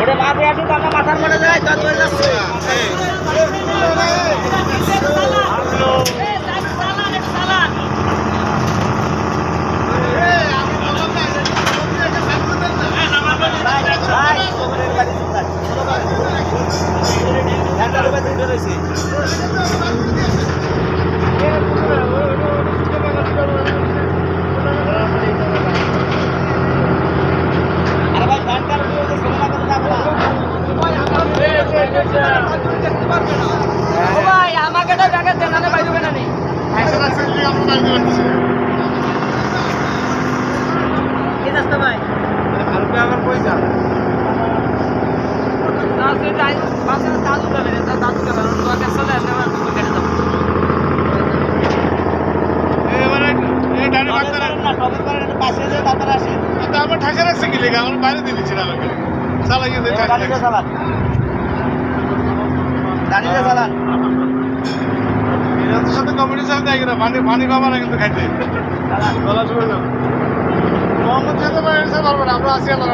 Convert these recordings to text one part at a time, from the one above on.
ওটা বাদ দিয়ে আসুক আমরা মাথার মধ্যে যাই দশ হয়ে। যাচ্ছে ভাই দেবেন না কি দাস্ত ভাই? যাবে তো আগে চলে আসে আমার দুটো কেটে যাব। না টপের পাশে যে তারপরে ঠাসা রাখছে কি লেগে? আমার বাইরে দিয়ে দিচ্ছি না আমাকে। চালাই দিয়ে দাঁড়িয়ে চালান। সাথে কমেডি সাথে দেখি না পানি পানি পাবা না কিন্তু খাইতে। বলা শুরু মোহাম্মদ যেতে পারে পারবে না আমরা আসি আল্লাহ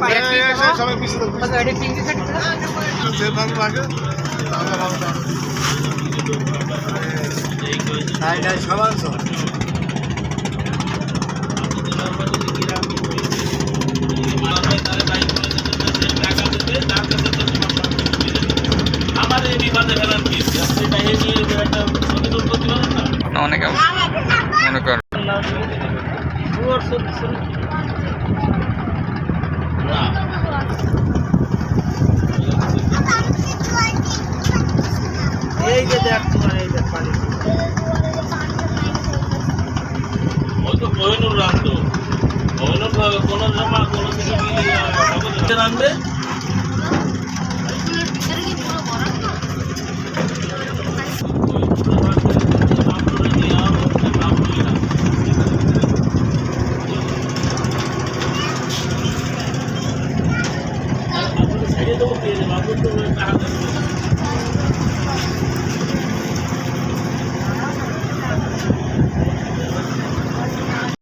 পারেন না অনেকে মনে কর। ওর সুদ সুদ না এই যে দেখ তোমার এই যে পানি। ওই তো কোহিনুর রাখতো কোহিনুর কোনো জমা কোনো কিছু মিলিয়ে রাখবে botou o carro